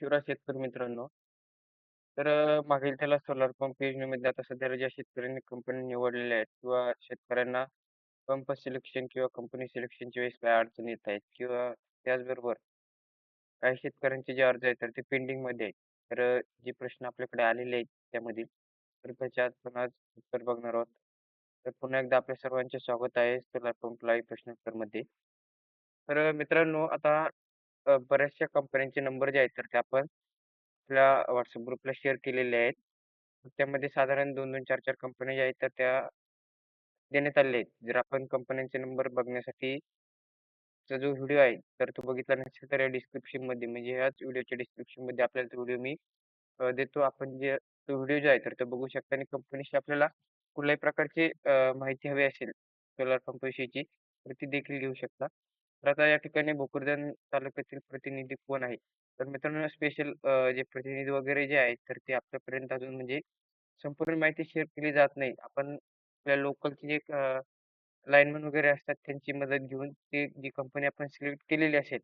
शिवराज शेतकरी मित्रांनो, तर अ, मागील त्याला सोलार पंप योजनेमध्ये आता सध्याला ज्या शेतकऱ्यांनी कंपनी निवडलेल्या आहेत किंवा शेतकऱ्यांना पंप सिलेक्शन किंवा कंपनी सिलेक्शनच्या वेळेस काय अडचणी येत आहेत किंवा त्याचबरोबर काही शेतकऱ्यांचे जे अर्ज आहेत तर ते पेंडिंगमध्ये आहेत. तर अ, जे प्रश्न आपल्याकडे आलेले आहेत त्यामधील, तर त्याचे आपण आज उत्तर बघणार आहोत. तर पुन्हा एकदा आपल्या सर्वांचे स्वागत आहे सोलार पंप लाईव्ह प्रश्नोत्तरमध्ये. तर अ, मित्रांनो आता अ, बऱ्याचशा कंपन्यांचे नंबर जे आहेत तर ते आपण आपल्या WhatsApp ग्रुपला शेअर केलेले आहेत. त्यामध्ये साधारण 2-2, 4-4 कंपन्या ज्या आहेत तर त्या देण्यात आलेल्या आहेत. जर आपण कंपन्यांचे नंबर बघण्यासाठी चा जो व्हिडिओ आहे, तर तो बघितला नसेल तर या डिस्क्रिप्शनमध्ये म्हणजे ह्याच व्हिडिओच्या डिस्क्रिप्शनमध्ये आपल्याला तो व्हिडिओ मी अ, देतो. आपण जे तो व्हिडिओ जो आहे तर तो बघू शकता आणि कंपनीशी आपल्याला कुठल्याही प्रकारची अ, माहिती हवी असेल सोलार पंपविषयीची, तर ती देखील घेऊ शकता. तर आता या ठिकाणी भोकरदन तालुक्यातील प्रतिनिधी कोण आहे? तर मित्रांनो स्पेशल जे प्रतिनिधी वगैरे जे आहेत, तर ते आपल्यापर्यंत अजून म्हणजे संपूर्ण माहिती शेअर केली जात नाही. आपण आपल्या लोकलची जे लाईनमन वगैरे असतात त्यांची मदत घेऊन ते जी कंपनी आपण सिलेक्ट केलेली असेल,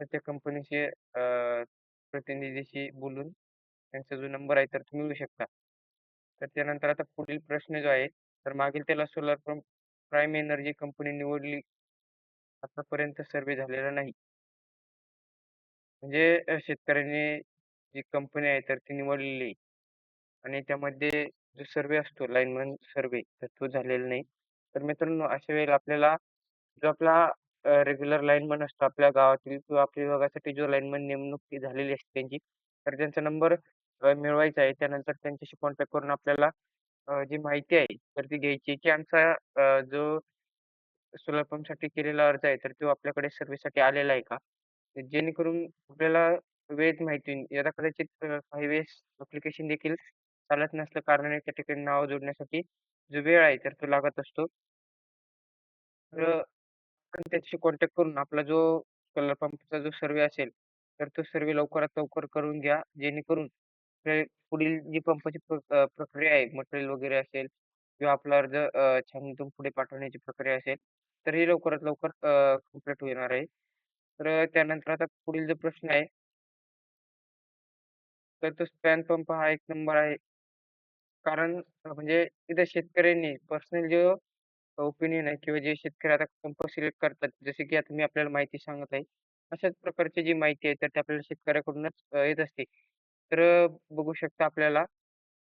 तर त्या कंपनीचे अ, प्रतिनिधीशी बोलून त्यांचा जो नंबर आहे तर तो मिळू शकता. तर त्यानंतर आता पुढील प्रश्न जो आहे, तर मागील त्याला solar pump prime energy company निवडली आतापर्यंत सर्वे झालेला नाही. म्हणजे अ, शेतकऱ्यांनी जी कंपनी आहे तर ती निवडलेली आहे आणि त्यामध्ये जो सर्वे असतो लाईनमन सर्वे तर तो झालेला नाही. तर मित्रांनो अशा वेळेला आपल्याला जो आपला रेग्युलर लाईनमन असतो आपल्या गावातील किंवा आपल्या विभागासाठी जो लाईनमन नेमणूक झालेली असते त्यांची, तर त्यांचा नंबर अ, मिळवायचा आहे. त्यानंतर त्यांच्याशी कॉन्टॅक्ट करून आपल्याला अ, जी माहिती आहे तर ती घ्यायची आहे, की आमचा अ, जो सोलार पंपसाठी केलेला अर्ज आहे, तर तो आपल्याकडे सर्व्हिससाठी आलेला आहे का? तर जेणेकरून आपल्याला वेळेत माहिती होईल. यदा कदाचित अ, काही वेळेस ॲप्लिकेशन देखील चालत नसलं कारणाने त्या ठिकाणी नाव जोडण्यासाठी जो वेळ आहे, तर तो लागत असतो. तर आपण त्याच्याशी कॉन्टॅक्ट करून आपला जो सोलार पंपचा जो सर्व्हे असेल, तर तो सर्व्हे लवकरात लवकर करून घ्या. जेणेकरून ते पुढील जी पंपाची प्र अ, प्रक्रिया आहे, मटेरियल वगैरे असेल किंवा आपला अर्ज अ, छाननीतून पुढे पाठवण्याची प्रक्रिया असेल, तर ही लवकरात लवकर अ, कंप्लीट होणार आहे. तर अ, त्यानंतर आता पुढील जो प्रश्न आहे, तर तो स्पॅन पंप हा एक नंबर आहे. कारण अ, म्हणजे तिथे शेतकऱ्यांनी पर्सनल जो ओपिनियन आहे किंवा जे शेतकरी आता पंप सिलेक्ट करतात, जसे की आता मी आपल्याला माहिती सांगत आहे. अशाच प्रकारची जी माहिती आहे, तर ती आपल्याला शेतकऱ्याकडूनच अ, येत असते. तर अ, बघू शकता आपल्याला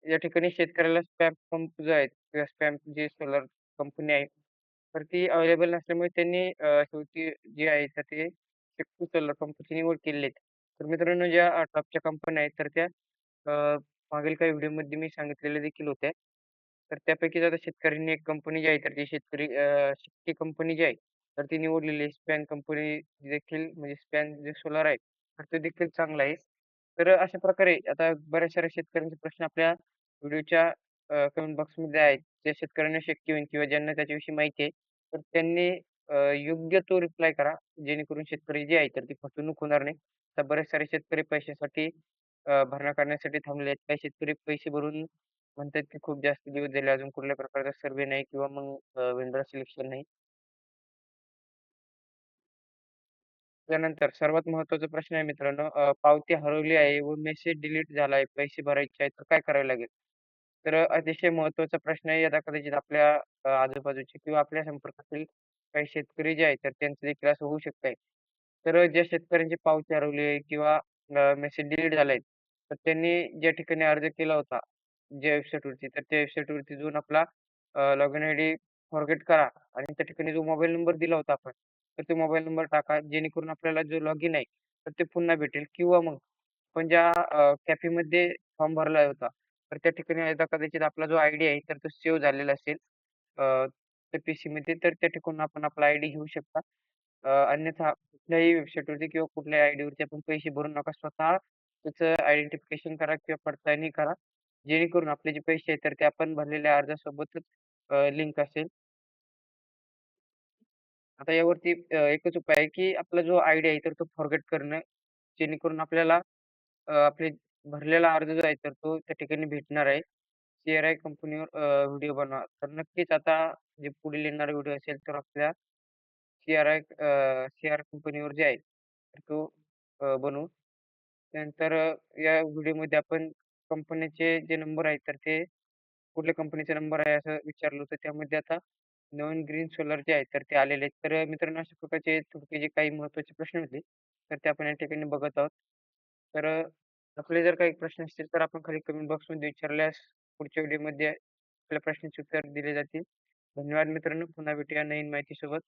या ठिकाणी शेतकऱ्याला स्पॅम पंप जो आहे किंवा स्पॅम जे सोलर कंपनी आहे, तर ती अवेलेबल नसल्यामुळे त्यांनी अ, शेवटी जे आहे तर ते शक्ती कंपनीची निवड केलेली आहे. तर मित्रांनो ज्या अ, टॉपच्या कंपन्या आहेत, तर त्या अ, मागील काही व्हिडिओमध्ये मी सांगितलेल्या देखील होत्या. तर त्यापैकीच आता शेतकऱ्यांनी एक कंपनी जी आहे, तर ती शेतकरी अ, कंपनी जी आहे, तर ती निवडलेली आहे. स्पॅन कंपनी देखील म्हणजे स्पॅन जे सोलार आहे, तर ते देखील चांगलं आहे. तर अशा प्रकारे आता बऱ्याच साऱ्या शेतकऱ्यांचे प्रश्न आपल्या व्हिडिओच्या अ, कमेंट बॉक्समध्ये आहेत. ज्या शेतकऱ्यांना शक्य होईल किंवा ज्यांना त्याच्याविषयी माहिती आहे, तर त्यांनी अ, योग्य तो रिप्लाय करा. जेणेकरून शेतकरी जे आहे, तर ती फसवणूक होणार नाही. तर बरेच सारे शेतकरी पैशासाठी अ, भरणा करण्यासाठी थांबले आहेत. काही शेतकरी पैसे भरून म्हणतात, की खूप जास्त दिवस झाले अजून कुठल्या प्रकारचा सर्व्हे नाही किंवा मग अ, वेंडर सिलेक्शन नाही. त्यानंतर सर्वात महत्त्वाचा प्रश्न आहे मित्रांनो, अ, पावती हरवली आहे व मेसेज डिलीट झाला आहे, पैसे भरायचे आहेत, तर काय करावे लागेल? तर अ, अतिशय महत्त्वाचा प्रश्न आहे. यदा कदाचित आपल्या अ, आजूबाजूचे किंवा आपल्या संपर्कातील काही शेतकरी जे आहेत, तर त्यांचं देखील असं होऊ शकतंय. तर अ, ज्या शेतकऱ्यांची पावती हरवली आहे किंवा मेसेज डिलीट झालाय तर त्यांनी ज्या ठिकाणी अर्ज केला होता, ज्या वेबसाईटवरती, तर त्या वेबसाईटवरती जाऊन आपला लॉगिन आयडी फॉरगेट करा आणि त्या ठिकाणी जो मोबाईल नंबर दिला होता आपण, तर तो मोबाईल नंबर टाका. जेणेकरून आपल्याला जो लॉगिन आहे, तर ते पुन्हा भेटेल किंवा मग आपण ज्या अ, कॅफेमध्ये फॉर्म भरला होता, तर त्या ठिकाणी एकदा कदाचित आपला जो आयडी आहे, तर तो सेव्ह झालेला असेल अ, त्या पीसीमध्ये, तर त्या ठिकाणून आपण आपला आयडी घेऊ शकता. अ, अन्यथा कुठल्याही वेबसाईटवरती किंवा कुठल्याही आयडीवरती आपण पैसे भरू नका. स्वतः त्याचं आयडेंटिफिकेशन करा किंवा पडताळणी करा. जेणेकरून आपले जे पैसे आहेत, तर ते आपण भरलेल्या अर्जासोबतच लिंक असेल. आता यावरती अ, एकच उपाय आहे, की आपला जो आयडी आहे, तर तो फॉरगेट करणं. जेणेकरून आपल्याला अ, आपले भरलेला अर्ज जो आहे, तर तो त्या ठिकाणी भेटणार आहे. सी-आर-आय कंपनीवर अ, व्हिडिओ बनवा. तर नक्कीच आता जे पुढील येणारा व्हिडिओ असेल, तर आपल्या सी-आर-आय अ, सी-आर कंपनीवर जे आहे, तर तो अ, बनवू. त्यानंतर अ, या व्हिडिओमध्ये आपण कंपनीचे जे नंबर आहेत, तर ते कुठल्या कंपनीचा नंबर आहे असं विचारलं होतं. त्यामध्ये आता नवीन ग्रीन सोलर जे आहेत, तर ते आलेले आहेत. तर अ, मित्रांनो अशा प्रकारचे थोडके जे काही महत्त्वाचे प्रश्न होते, तर ते आपण या ठिकाणी बघत आहोत. तर अ, आपले जर काही प्रश्न असतील, तर आपण खाली कमेंट बॉक्समध्ये विचारल्यास पुढच्या व्हिडिओमध्ये आपल्या प्रश्नांची उत्तर दिले जातील. धन्यवाद मित्रांनो. पुन्हा भेटूया नवीन माहितीसोबत.